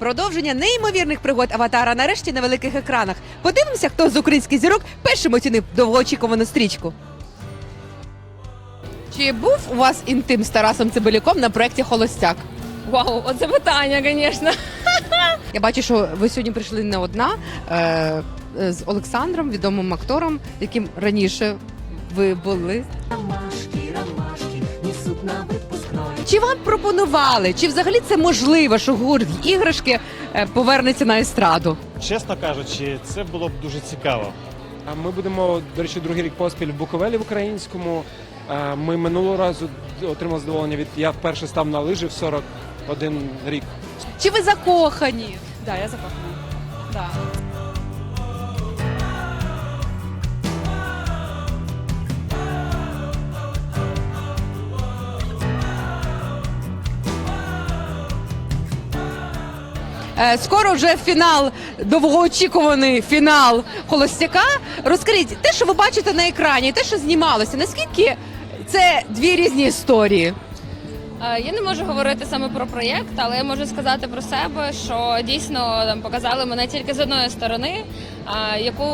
Продовження неймовірних пригод аватара нарешті на великих екранах. Подивимося, хто з українських зірок першим оцінив довгоочікувану стрічку. Чи був у вас інтим з Тарасом Цибуляком на проєкті Холостяк? Вау, оце питання, звісно. Я бачу, що ви сьогодні прийшли не одна е, е, з Олександром, відомим актором, яким раніше ви були. Ромашки, ромашки несут на выпускной. Чи вам пропонували, чи взагалі це можливо, що гурт іграшки е, повернеться на естраду? Чесно кажучи, це було б дуже цікаво. А Ми будемо, до речі, другий рік поспіль в Буковелі в українському. А, Ми минулого разу отримали задоволення від я вперше став на лижі в 41 рік. Чи ви закохані? Да, я закохана. Да. Скоро вже фінал, довгоочікуваний фінал холостяка. Розкажіть, те, що ви бачите на екрані, те, що знімалося, наскільки це дві різні історії? Е, Я не можу говорити саме про проєкт, але я можу сказати про себе, що дійсно там показали мене тільки з одної сторони, яку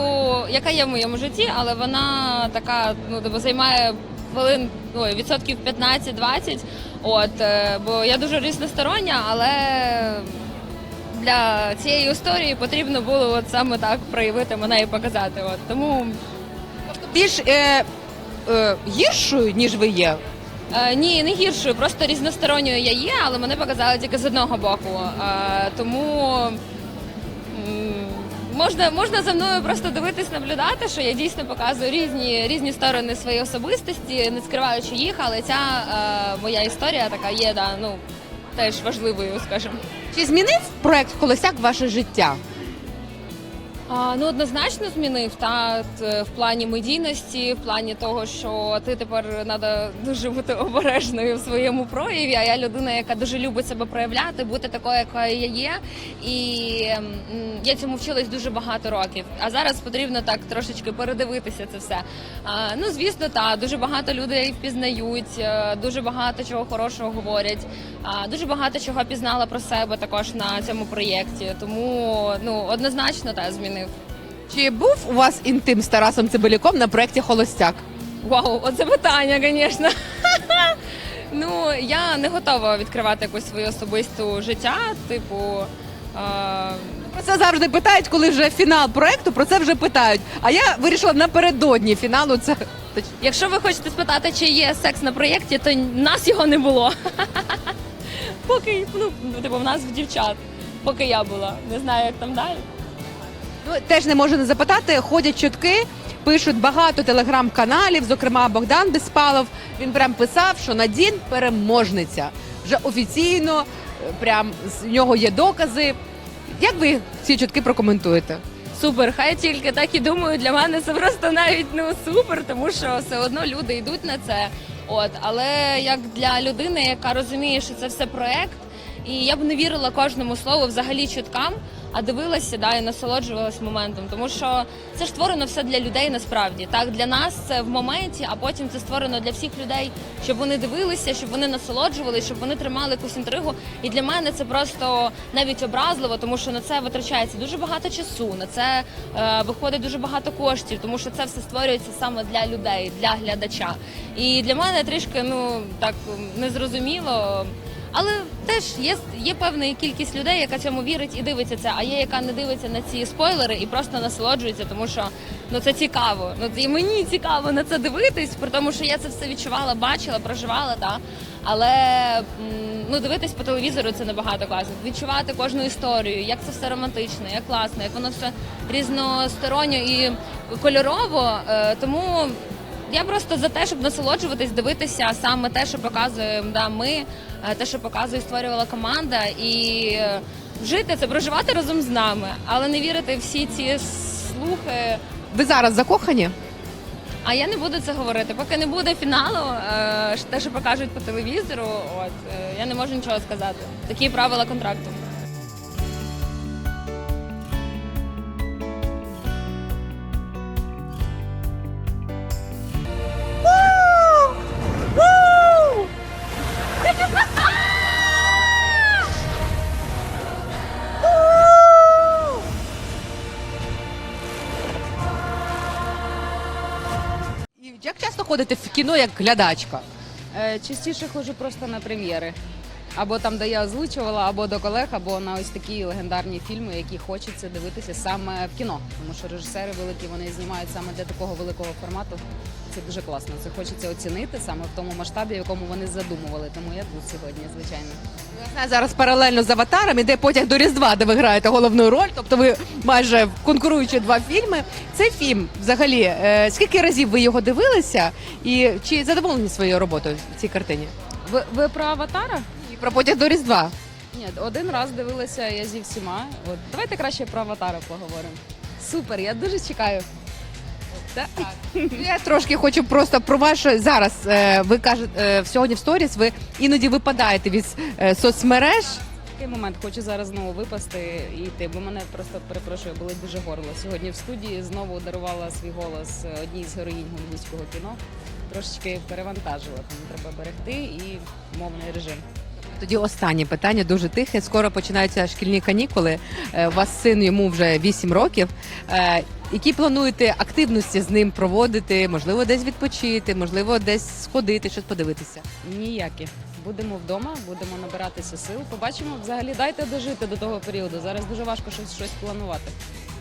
яка є в моєму житті, але вона така ну типу, займає хвилин ой, відсотків 15-20. От е, бо я дуже різностороння, але для цієї історії потрібно було от саме так проявити мене і показати. От тому Більш е, е, гіршою, ніж ви є. Е, ні, не гіршою, просто різносторонньою я є, але мене показали тільки з одного боку. Е, тому м, можна, можна за мною просто дивитись, наблюдати, що я дійсно показую різні, різні сторони своєї особистості, не скриваючи їх, але ця е, моя історія така є, да, ну, теж важливою, скажімо. Чи змінив проект Колосяк ваше життя? Ну однозначно змінив та в плані медійності, в плані того, що ти тепер треба дуже бути обережною в своєму прояві. А я людина, яка дуже любить себе проявляти, бути такою, яка я є. І я цьому вчилась дуже багато років. А зараз потрібно так трошечки передивитися це все. Ну звісно, та дуже багато людей впізнають, е, дуже багато чого хорошого говорять. Дуже багато чого пізнала про себе також на цьому проєкті. Тому ну однозначно та змінив. Чи був у вас інтим з Тарасом Цибуляком на проєкті Холостяк? Вау, оце питання, звісно. ну я не готова відкривати якусь свою особисту життя. Типу, е, Про це завжди питають, коли вже фінал проекту. Про це вже питають. А я вирішила напередодні фіналу це якщо ви хочете спитати, чи є секс на проєкті, то в нас його не було. Поки ну, типу, в нас в дівчат, поки я була. Не знаю, як там далі. Ну, теж не можу не запитати. Ходять чутки, пишуть багато телеграм-каналів, зокрема Богдан Безпалов. Він прям писав, що Надін переможниця. Вже офіційно, е, прям з нього є докази. Як ви ці чутки прокоментуєте? Супер, хай тільки так і думаю. Для мене це просто навіть ну супер, тому що все одно люди йдуть на це. От, але як для людини, яка розуміє, що це все проект, і я б не вірила кожному слову взагалі чуткам, а дивилася да, і насолоджувалась моментом. Тому що це ж створено все для людей насправді. Так, для нас це в моменті, а потім це створено для всіх людей, щоб вони дивилися, щоб вони насолоджувалися, щоб вони тримали якусь інтригу. І для мене це просто навіть образливо, тому що на це витрачається дуже багато часу, на це е, виходить дуже багато коштів, тому що це все створюється саме для людей, для глядача. І для мене трішки ну так незрозуміло. Але теж є, є певна кількість людей, яка цьому вірить і дивиться це, а є яка не дивиться на ці спойлери і просто насолоджується, тому що ну це цікаво. Ну і мені цікаво на це дивитись, при тому, що я це все відчувала, бачила, проживала, та але ну дивитись по телевізору це набагато класно. Відчувати кожну історію, як це все романтично, як класно, як воно все різносторонньо і кольорово. Е, тому я просто за те, щоб насолоджуватись, дивитися саме те, що показуємо да, ми, е, те, що показує, створювала команда, і е, жити це, проживати разом з нами, але не вірити всі ці слухи. Ви зараз закохані? А я не буду це говорити. Поки не буде фіналу, е, те, що покажуть по телевізору, от я не можу нічого сказати. Такі правила контракту. Ходите в кіно як глядачка? Е, Частіше ходжу просто на прем'єри. Або там, де я озвучувала, або до колег, або на ось такі легендарні фільми, які хочеться дивитися саме в кіно. Тому що режисери великі вони знімають саме для такого великого формату. Це дуже класно. Це хочеться оцінити саме в тому масштабі, в якому вони задумували. Тому я тут сьогодні, звичайно. Я зараз паралельно з аватаром іде потяг до Різдва, де ви граєте головну роль. Тобто ви майже конкуруючи два фільми. Цей фільм взагалі, е, скільки разів ви його дивилися, і чи задоволені своєю роботою в цій картині? Ви, ви про аватара? І про потяг до Різдва. Ні, один раз дивилася я зі всіма. От давайте краще про аватара поговоримо. Супер, я дуже чекаю. Так. Я трошки хочу просто про ваше зараз. е, Ви кажете е, сьогодні в сторіс. Ви іноді випадаєте від е, соцмереж. Такий момент хочу зараз знову випасти і йти, бо мене просто перепрошую, болить дуже горло. Сьогодні в студії знову дарувала свій голос одній з героїнь голівудського кіно. Трошечки перевантажила, тому треба берегти і мовний режим. Тоді останнє питання дуже тихе. Скоро починаються шкільні канікули. Е, У вас син йому вже 8 років. Е, Які плануєте активності з ним проводити? Можливо, десь відпочити, можливо, десь сходити, щось подивитися. Ніякі. Будемо вдома, будемо набиратися сил. Побачимо. Взагалі дайте дожити до того періоду. Зараз дуже важко щось щось планувати.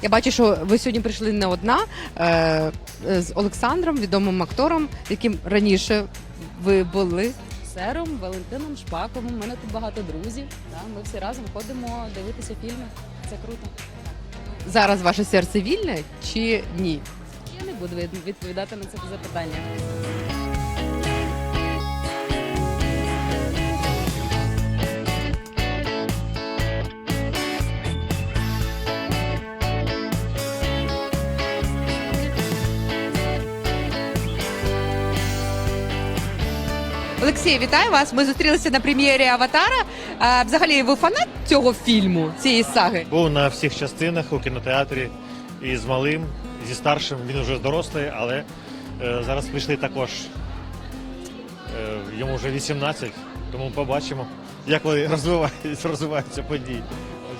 Я бачу, що ви сьогодні прийшли не одна е, з Олександром, відомим актором, яким раніше ви були. Сером, Валентином Шпаковим. У мене тут багато друзів. Да, ми всі разом ходимо дивитися фільми. Це круто. Зараз ваше серце вільне чи ні? Я не буду від- відповідати на це запитання. Олексій, вітаю вас. Ми зустрілися на прем'єрі Аватара. А, взагалі, ви фанат цього фільму, цієї саги? Був на всіх частинах у кінотеатрі і з малим, і зі старшим. Він вже дорослий, але е, зараз прийшли також. Е, йому вже 18, тому побачимо, як вони розвиваються, розвиваються події.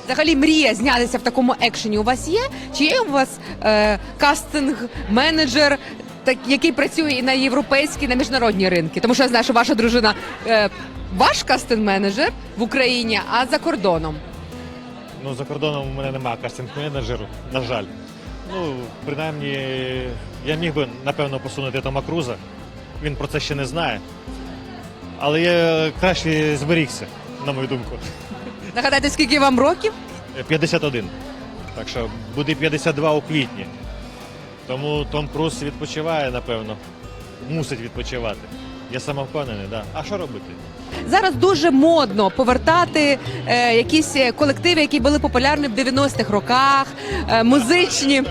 Взагалі, мрія знятися в такому екшені у вас є? Чи є у вас е, кастинг-менеджер, так, який працює і на європейські, на міжнародні ринки? Тому що я знаю, що ваша дружина е, ваш кастинг-менеджер в Україні, а за кордоном. Ну, за кордоном у мене немає кастинг-менеджеру, на жаль. Ну, принаймні, я міг би, напевно, посунути Тома Круза. Він про це ще не знає. Але я краще зберігся, на мою думку. Нагадайте, скільки вам років? 51. Так що буде 52 у квітні. Тому Том Круз відпочиває, напевно. Мусить відпочивати. Я самовпевнений, да. А що робити? Зараз дуже модно повертати е, якісь колективи, які були популярні в 90-х роках, е, музичні.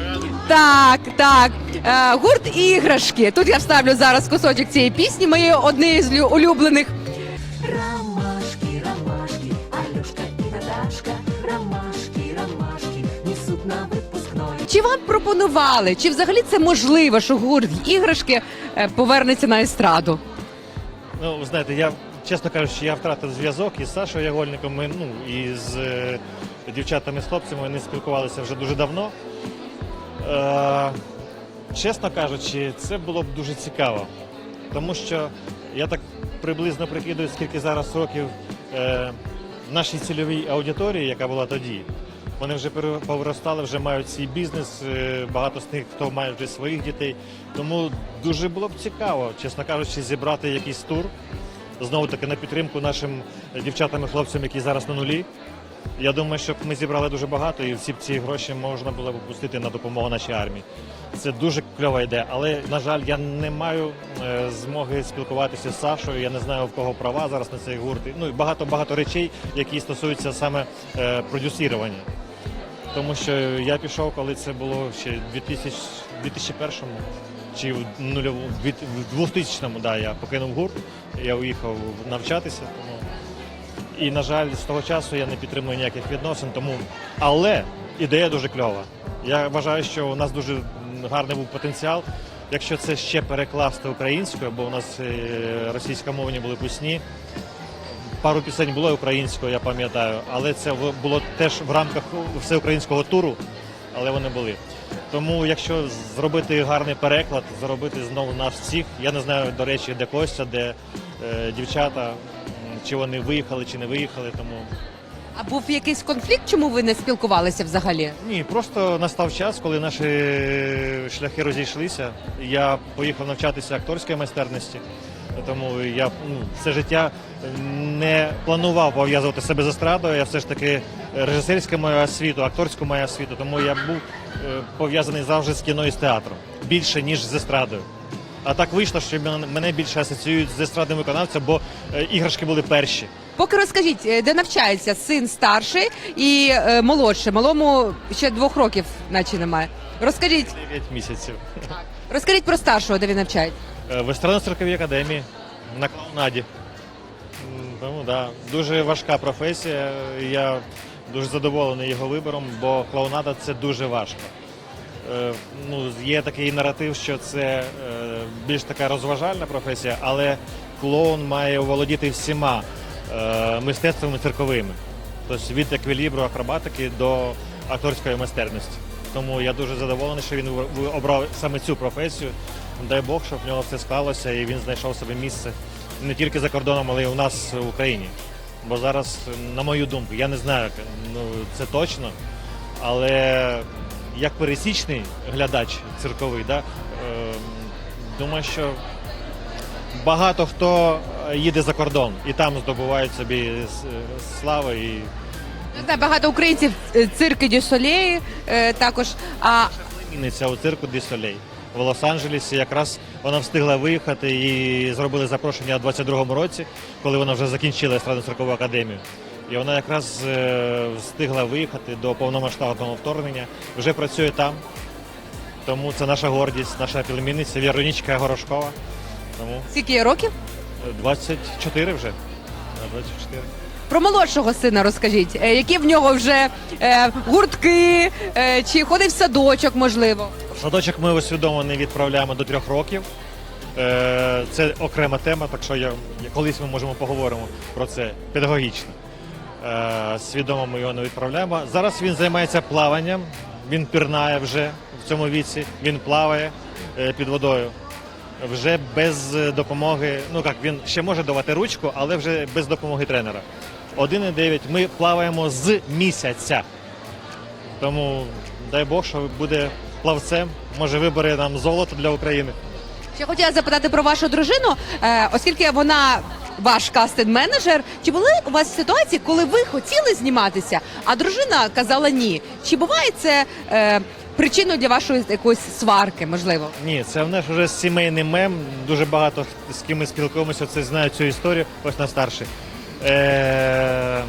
Так, так. Е, гурт іграшки. Тут я вставлю зараз кусочок цієї пісні, моєї однієї з лю- улюблених. Вам пропонували, чи взагалі це можливо, що гурт іграшки е, повернеться на естраду? Ну, ви знаєте, я, чесно кажучи, я втратив зв'язок із Сашою Ягольником, ми, ну, і з е, дівчатами, з хлопцями, вони спілкувалися вже дуже давно. Е, чесно кажучи, це було б дуже цікаво. Тому що я так приблизно прикидую, скільки зараз років е, нашій цільовій аудиторії, яка була тоді. Вони вже повиростали, вже мають свій бізнес. е, Багато з них хто має вже своїх дітей. Тому дуже було б цікаво, чесно кажучи, зібрати якийсь тур. Знову таки на підтримку нашим дівчатам і хлопцям, які зараз на нулі. Я думаю, що ми зібрали дуже багато, і всі б ці гроші можна було б пустити на допомогу нашій армії. Це дуже кльова ідея, але на жаль, я не маю е, змоги спілкуватися з Сашою. Я не знаю в кого права зараз на цей гурт. Ну і багато багато речей, які стосуються саме е, продюсірування. Тому що я пішов, коли це було ще в 2000, 2001 чи в 2000-му, да, я покинув гурт. Я уїхав навчатися. Тому і на жаль, з того часу я не підтримую ніяких відносин. Тому але ідея дуже кльова. Я вважаю, що у нас дуже гарний був потенціал. Якщо це ще перекласти українською, бо у нас е, російськомовні були пісні. Пару пісень було українською, я пам'ятаю, але це було теж в рамках всеукраїнського туру, але вони були. Тому, якщо зробити гарний переклад, зробити знову нас всіх, я не знаю, до речі, де Костя, де е, дівчата, чи вони виїхали, чи не виїхали. Тому А був якийсь конфлікт, чому ви не спілкувалися взагалі? ні, просто настав час, коли наші шляхи розійшлися. Я поїхав навчатися акторської майстерності. Тому я ну, все життя не планував пов'язувати себе з естрадою. Я все ж таки режисерська моя освіта, акторську моя освіту. Тому я був е, пов'язаний завжди з кіно і з театром більше ніж з естрадою. А так вийшло, що мене більше асоціюють з естрадним виконавцем, бо е, іграшки були перші. Поки розкажіть, е, де навчається син старший і е, молодший. Малому ще двох років, наче немає. Розкажіть, 9 місяців. розкажіть про старшого, де він навчається. Е, В естрадно-цирковій академії на клоунаді. Тому да, дуже важка професія. Я дуже задоволений його вибором, бо клоунада це дуже важко. Е, Ну, є такий наратив, що це е, більш така розважальна професія, але клоун має володіти всіма мистецтвами цирковими. Тобто від еквілібру акробатики до акторської майстерності. Тому я дуже задоволений, що він обрав саме цю професію. Дай Бог, щоб в нього все склалося і він знайшов собі місце не тільки за кордоном, але й у нас в Україні. Бо зараз, на мою думку, я не знаю, ну це точно, але як пересічний глядач цирковий, да, е, думаю, що багато хто їде за кордон і там здобувають собі слави і Не знаю, багато українців е, цирки Дю Солей е, також. А племінниця у цирку Ді Солей в Лос-Анджелесі. Якраз вона встигла виїхати і зробили запрошення у 22-му році, коли вона вже закінчила естрадно циркову академію. І вона якраз е, встигла виїхати до повномасштабного вторгнення. Вже працює там. Тому це наша гордість, наша племінниця Віронічка Горошкова. Тому скільки є років? е, 24 вже. Да, 24. Про молодшого сина розкажіть, Е, які в нього вже е, гуртки, е, чи ходить в садочок, можливо. Садочок ми усвідомо відправляємо до трьох років. Е, Це окрема тема, так що я колись ми можемо поговоримо про це педагогічно. Е, Свідомо ми його не відправляємо. Зараз він займається плаванням, він пірнає вже в цьому віці, він плаває е, під водою. Вже без допомоги, ну як він ще може давати ручку, але вже без допомоги тренера. 1,9 ми плаваємо з місяця. Тому дай Бог, що буде плавцем, може вибере нам золото для України. Ще хотіла запитати про вашу дружину, е, оскільки вона ваш кастинг-менеджер. Чи були у вас ситуації, коли ви хотіли зніматися, а дружина казала ні? Чи буває це е, причиною для вашої якоїсь сварки, можливо? Ні, це в нас вже сімейний мем. Дуже багато з ким ми спілкуємося, це знають цю історію. Ось на старший. Е-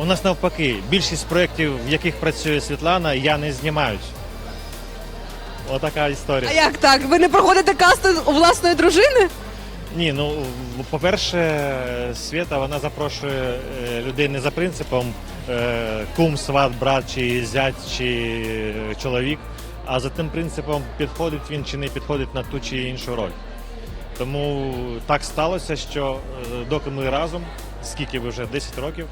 у нас навпаки, більшість проєктів, в яких працює Світлана, я не знімають. Отака історія. А як так? Ви не проходите кастинг у власної дружини? Ні, ну по-перше, Свята вона запрошує е, людей не за принципом е, кум, сват, брат, чи зять, чи е, чоловік, а за тим принципом, підходить він чи не підходить на ту чи іншу роль. Тому так сталося, що е, доки ми разом, скільки ви вже 10 років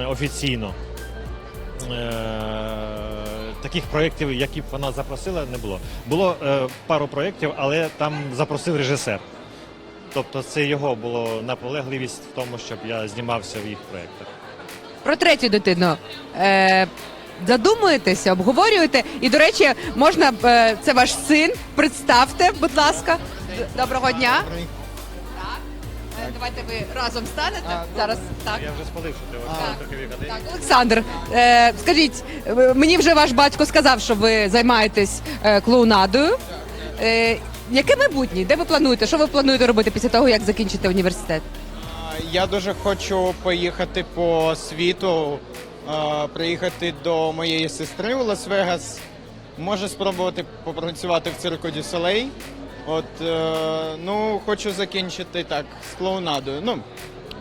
м, офіційно. е, Таких проєктів, які б вона запросила, не було. Було е, пару проєктів, але там запросив режисер. Тобто це його було наполегливість в тому, щоб я знімався в їх проєктах. Про третю дитину. Е, задумуєтеся, обговорюєте. І, до речі, можна е, це ваш син. Представте, будь ласка. Доброго дня. Е, Давайте ви разом станете. Зараз так. Я вже спалив, що ти Так. в Так, Олександр, е, скажіть, е, мені вже ваш батько сказав, що ви займаєтесь е, клоунадою. Е, яке майбутнє? Де ви плануєте? Що ви плануєте робити після того, як закінчите університет? Я дуже хочу поїхати по світу, е, приїхати до моєї сестри у Лас-Вегас. Може спробувати попрацювати в цирку Дю Солей. От, е, ну, хочу закінчити так з клоунадою. Ну,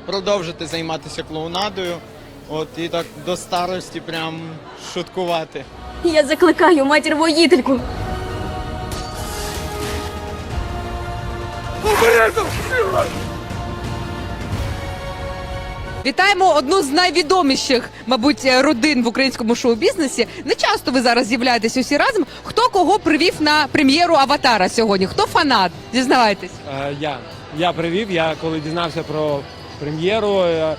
продовжити займатися клоунадою. От і так до старості прям шуткувати. Я закликаю матір воїтельку. Вітаємо одну з найвідоміших, мабуть, родин в українському шоу-бізнесі. Не часто ви зараз з'являєтесь усі разом. Хто кого привів на прем'єру Аватара сьогодні? Хто фанат? Дізнавайтесь. Е, Я. Я привів. Я коли дізнався про прем'єру, е,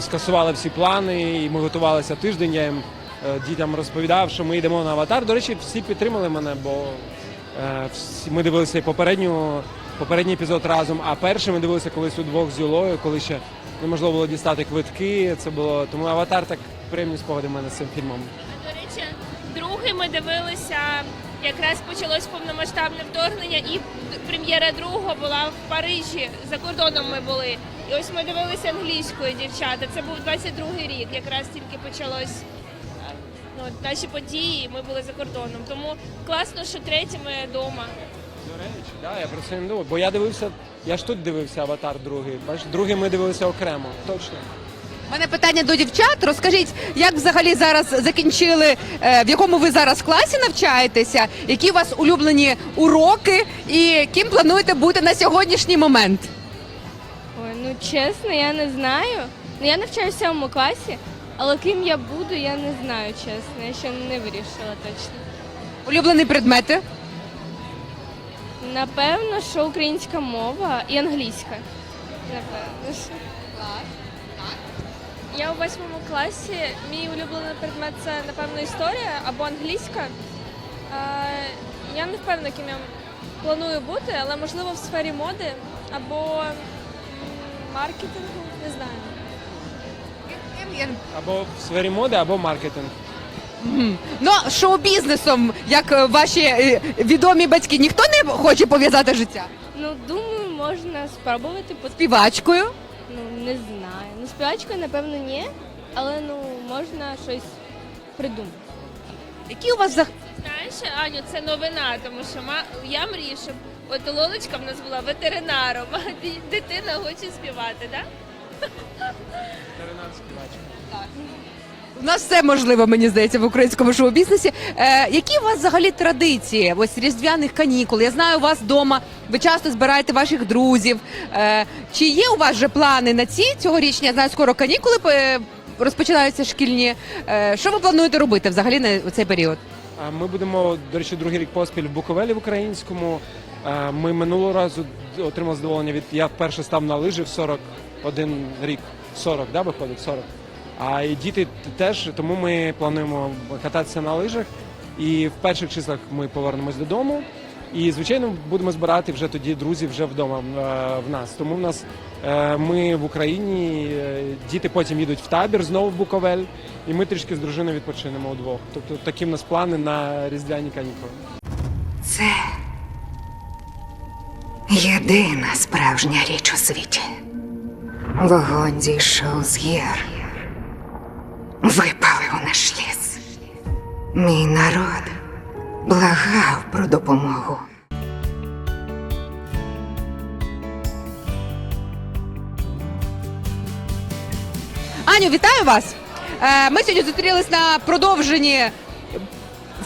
скасували всі плани, і ми готувалися тиждень. Я їм е, дітям розповідав, що ми йдемо на аватар. До речі, всі підтримали мене, бо е, всі, ми дивилися попередню, попередній епізод разом. А перший ми дивилися колись удвох з Юлою, коли ще неможливо було дістати квитки. Це було тому аватар так приємні спогади в мене з цим фільмом. До речі, другий ми дивилися, якраз почалось повномасштабне вторгнення, і прем'єра другого була в Парижі. За кордоном ми були. І ось ми дивилися англійською дівчата. Це був 22-й рік, якраз тільки почалось ну, наші події. Ми були за кордоном. Тому класно, що третій ми вдома. Речі, да, я про це не думав. Бо я дивився, я ж тут дивився аватар другий. Бачиш, другий ми дивилися окремо. Точно. У мене питання до дівчат. Розкажіть, як взагалі зараз закінчили, е, в якому ви зараз класі навчаєтеся, які у вас улюблені уроки, і ким плануєте бути на сьогоднішній момент? Ой, ну чесно, я не знаю. Ну я навчаюся в сьомому класі, але ким я буду, я не знаю, чесно. Я ще не вирішила точно. Улюблені предмети? Напевно, що українська мова і англійська. Напевно. що. Я у восьмому класі. Мій улюблений предмет це напевно історія або англійська. Е, Я не впевнена, ким я планую бути, але можливо в сфері моди або м, маркетингу, не знаю. Або в сфері моди, або маркетинг. Ну, шоу-бізнесом, як е, ваші е, відомі батьки, ніхто не хоче пов'язати життя? Ну, думаю, можна спробувати по Співачкою? ну не знаю. Ну, співачкою, напевно, ні, але ну можна щось придумати. Які у вас за Знаєш, Аню, це новина, тому що ма- я мрію, щоб от Лолочка в нас була ветеринаром, а ді- дитина хоче співати, так? У нас все можливо, мені здається, в українському шоу-бізнесі. Е, які у вас взагалі традиції? Ось різдвяних канікул. Я знаю, у вас вдома. Ви часто збираєте ваших друзів. Е, чи є у вас вже плани на ці цьогорічні? Я знаю, скоро канікули е, розпочинаються шкільні. Е, що ви плануєте робити взагалі на цей період? А Ми будемо, до речі, другий рік поспіль в Буковелі в українському. Ми минулого разу отримали задоволення від. Я вперше став на лижі в 41 рік. 40, да, виходить? 40. А і діти теж, тому ми плануємо кататися на лижах. І в перших числах ми повернемось додому. І, звичайно, будемо збирати вже тоді друзів вже вдома е, в нас. Тому в нас е, ми в Україні, е, діти потім їдуть в табір знову в Буковель, і ми трішки з дружиною відпочинемо удвох. Тобто такі в нас плани на різдвяні канікули. Це єдина справжня річ у світі. Вогонь зійшов з гір. Випалив наш ліс. Мій народ благав про допомогу. Аню, вітаю вас! Е, Ми сьогодні зустрілись на продовженні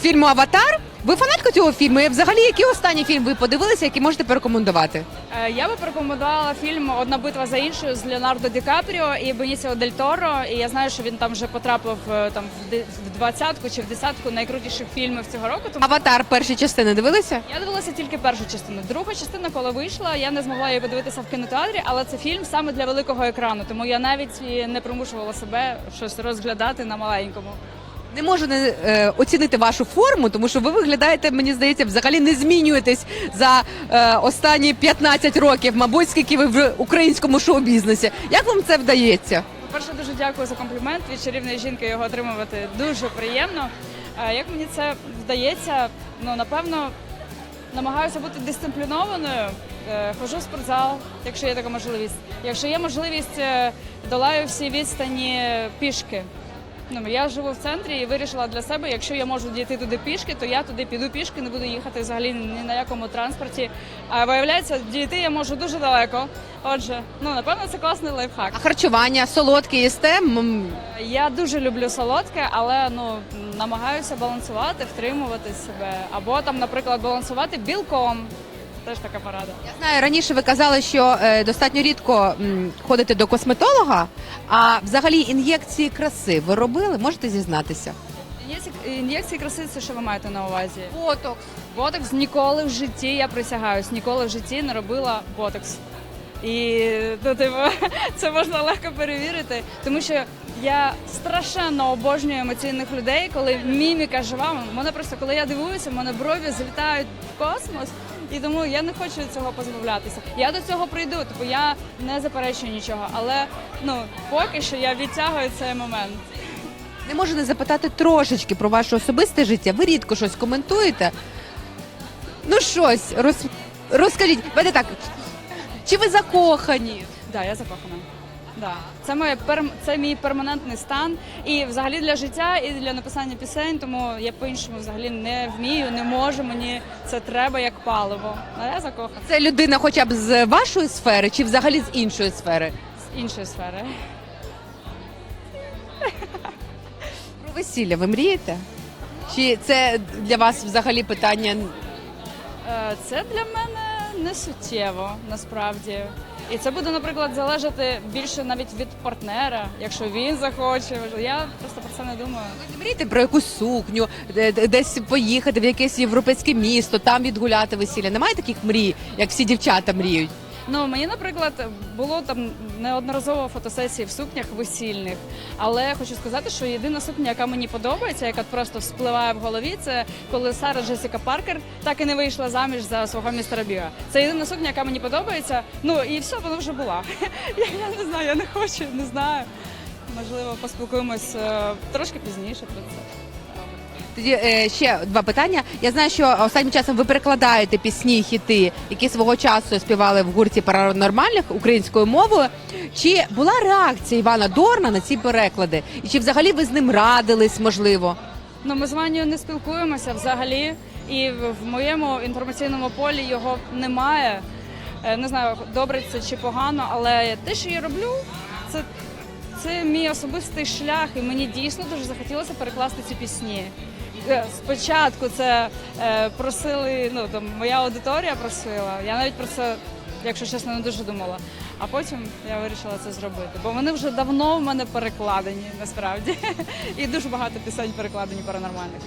фільму Аватар. Ви фанатка цього фільму? І взагалі, який останній фільм ви подивилися, який можете порекомендувати? Е, Я би порекомендувала фільм Одна битва за іншою з Леонардо Ді Капріо і Бенісіо Дель Торо. І я знаю, що він там вже потрапив е, там в ди- в двадцятку чи в десятку найкрутіших фільмів цього року. Тому Аватар перші частини дивилися? я дивилася тільки першу частину. Друга частина, коли вийшла, я не змогла її подивитися в кінотеатрі, але це фільм саме для великого екрану. Тому я навіть і не примушувала себе щось розглядати на маленькому. Не можу не е, оцінити вашу форму, тому що ви виглядаєте, мені здається, взагалі не змінюєтесь за е, останні 15 років, мабуть, скільки ви в українському шоу-бізнесі. Як вам це вдається? По-перше, дуже дякую за комплімент від чарівної жінки. Його отримувати дуже приємно. Е, Як мені це вдається, ну напевно намагаюся бути дисциплінованою. Е, Ходжу в спортзал, якщо є така можливість. Якщо є можливість, е, долаю всі відстані пішки. Ну, я живу в центрі і вирішила для себе, якщо я можу дійти туди пішки, то я туди піду пішки, не буду їхати взагалі ні на якому транспорті. А виявляється, дійти я можу дуже далеко. Отже, ну напевно, це класний лайфхак. А харчування, солодке їсте? Я дуже люблю солодке, але ну намагаюся балансувати, втримувати себе. Або там, наприклад, балансувати білком. Теж така порада. Я знаю, раніше ви казали, що е, достатньо рідко м, ходите до косметолога, а взагалі ін'єкції краси ви робили? Можете зізнатися? Ін'єкції, ін'єкції краси це що ви маєте на увазі? Ботокс. Ботокс ніколи в житті, я присягаюсь, ніколи в житті не робила ботокс. І ну, типу, це можна легко перевірити, тому що я страшенно обожнюю емоційних людей, коли міміка жива. Мене просто, коли я дивуюся, в мене брові злітають в космос, і тому я не хочу цього позбавлятися. Я до цього прийду, тобто я не заперечую нічого, але ну поки що я відтягую цей момент. Не можу не запитати трошечки про ваше особисте життя. Ви рідко щось коментуєте. Ну щось, роз... розкажіть, веде так. Чи ви закохані? Да, я закохана. Да. Це моє перм... це мій перманентний стан. І взагалі для життя, і для написання пісень, тому я по-іншому взагалі не вмію, не можу. Мені це треба як паливо. А я закохана Це людина хоча б з вашої сфери, чи взагалі з іншої сфери? з іншої сфери. Про весілля ви мрієте? Чи це для вас взагалі питання? Е, Це для мене не суттєво насправді. І це буде, наприклад, залежати більше навіть від партнера, якщо він захоче. Я просто про це не думаю. Ви мрієте про якусь сукню, де- де- десь поїхати в якесь європейське місто, там відгуляти весілля? Немає таких мрій, як всі дівчата мріють? Ну мені, наприклад, було там неодноразово фотосесії в сукнях весільних, але хочу сказати, що єдина сукня, яка мені подобається, яка просто вспливає в голові, це коли Сара Джесіка Паркер так і не вийшла заміж за свого містера Біга. Це єдина сукня, яка мені подобається. Ну і все, вона вже була. Я, я не знаю, я не хочу, не знаю. Можливо, поспілкуємось е, трошки пізніше про це. Тоді е, ще два питання. Я знаю, що останнім часом ви перекладаєте пісні, хіти, які свого часу співали в гурті паранормальних українською мовою. Чи була реакція Івана Дорна на ці переклади? І чи взагалі ви з ним радились, можливо? Ну, ми з Ванею не спілкуємося взагалі, і в в моєму інформаційному полі його немає. Е, Не знаю, добре це чи погано, але те, що я роблю, це, це мій особистий шлях, і мені дійсно дуже захотілося перекласти ці пісні. Е, Спочатку це е, просили, ну там моя аудиторія просила. Я навіть про це, якщо чесно, не дуже думала. А потім я вирішила це зробити, бо вони вже давно в мене перекладені насправді. І дуже багато пісень перекладені паранормальних.